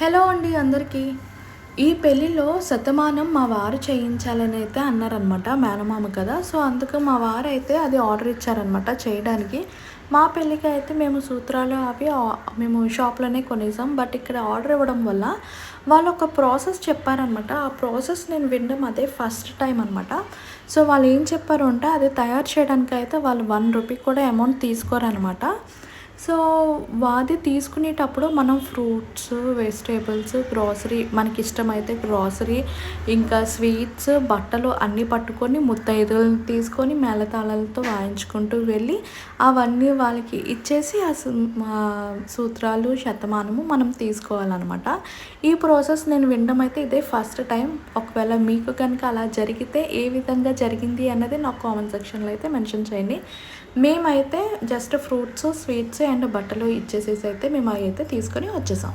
Hello అండి అందరికీ. ఈ పెళ్ళిలో శతమానం మా వారు చేయించాలని అయితే అన్నారనమాట మేనమామ కదా. సో అందుకు మా వారు అయితే అది ఆర్డర్ ఇచ్చారనమాట చేయడానికి. మా పెళ్ళికి అయితే మేము సూత్రాలు అవి మేము షాప్లోనే కొనేసాం. బట్ ఇక్కడ ఆర్డర్ ఇవ్వడం వల్ల వాళ్ళు ఒక ప్రాసెస్ చెప్పారనమాట ఆ ప్రాసెస్ నేను వినడం అదే ఫస్ట్ టైం అనమాట సో వాళ్ళు ఏం చెప్పారు అంటే అది తయారు చేయడానికి అయితే వాళ్ళు వన్ రూపీ కూడా అమౌంట్ తీసుకోరనమాట సో వాది తీసుకునేటప్పుడు మనం ఫ్రూట్స్ వెజిటేబుల్స్ గ్రాసరీ మనకి ఇష్టమైతే గ్రాసరీ ఇంకా స్వీట్స్ బట్టలు అన్నీ పట్టుకొని ముత్తైదులను తీసుకొని మేళతాళాలతో వాయించుకుంటూ వెళ్ళి అవన్నీ వాళ్ళకి ఇచ్చేసి ఆ సూత్రాలు శతమానము మనం తీసుకోవాలన్నమాట. ఈ ప్రాసెస్ నేను వినడం అయితే ఇదే. ఫస్ట్ టైం ఒకవేళ మీకు కనుక అలా జరిగితే ఏ విధంగా జరిగింది అన్నది నాకు కామెంట్ సెక్షన్లో అయితే మెన్షన్ చేయండి. మేమైతే జస్ట్ ఫ్రూట్స్ స్వీట్స్ అండ్ బట్టలు ఇచ్చేసేసి అయితే మేము అవి అయితే తీసుకొని వచ్చేసాం.